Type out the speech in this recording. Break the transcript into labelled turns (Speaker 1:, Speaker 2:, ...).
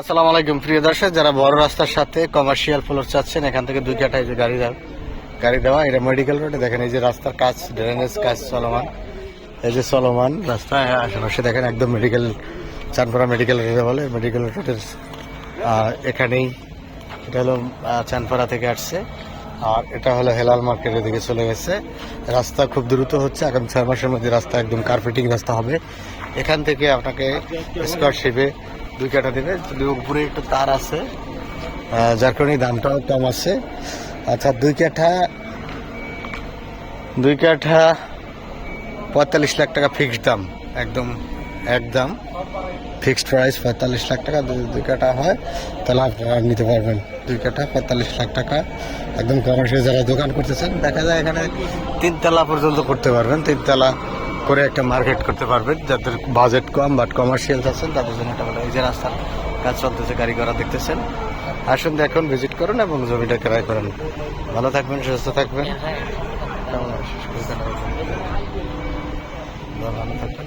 Speaker 1: আসসালামু আলাইকুম, প্রিয় দর্শক, যারা বড় রাস্তার সাথে কমার্শিয়াল ফ্লোর চাচ্ছেন, এখান থেকে দুই কাঠায় যে গাড়ি দেওয়া গাড়ি দেওয়া, এটা মেডিকেল রোডে দেখেন এই যে রাস্তার কাজ ড্রেনেজ কাজ চলমান। এই যে চলমান রাস্তা, আশেপাশে দেখেন একদম মেডিকেল চানপাড়া মেডিকেল রোডে বলে। মেডিকেল রোডের এখানেই। এটা হলো চানপাড়া থেকে আসছে। আর এটা হলো হেলাল মার্কেটের দিকে চলে গেছে। রাস্তা খুব দ্রুত হচ্ছে। আগামী ছয় মাসের মধ্যে রাস্তা একদম কার্পেটিং রাস্তা হবে। এখান থেকে আপনাকে স্কোয়ারশিপে দুই কাটা দেবে যদি উপরে একটু তার আছে যার কারণে দামটাও কম আছে। আচ্ছা দুই কাঠা দুই কাঠা পঁয়তাল্লিশ লাখ টাকা ফিক্সড দাম, একদম একদম ফিক্সড প্রাইস পঁয়তাল্লিশ লাখ টাকা, যদি দুই কাটা হয়, তাহলে আপনারা নিতে পারবেন। দুই কাঠা পঁয়তাল্লিশ লাখ টাকা, একদম কমার্শিয়াল যারা দোকান করতেছেন, দেখা যায় এখানে তিনতলা পর্যন্ত করতে পারবেন। তিনতলা করে একটা মার্কেট করতে পারবেন যাদের বাজেট কম বাট কমার্শিয়াল আছেন, তাদের জন্য একটা ভালো এই যে রাস্তার কাজ চলতেছে, গাড়ি ঘোড়া দেখতেছেন আসুন দেখুন ভিজিট করুন এবং জমিটা ক্রয় করেন ভালো থাকবেন, সুস্থ থাকবেন। ভালো থাকবেন।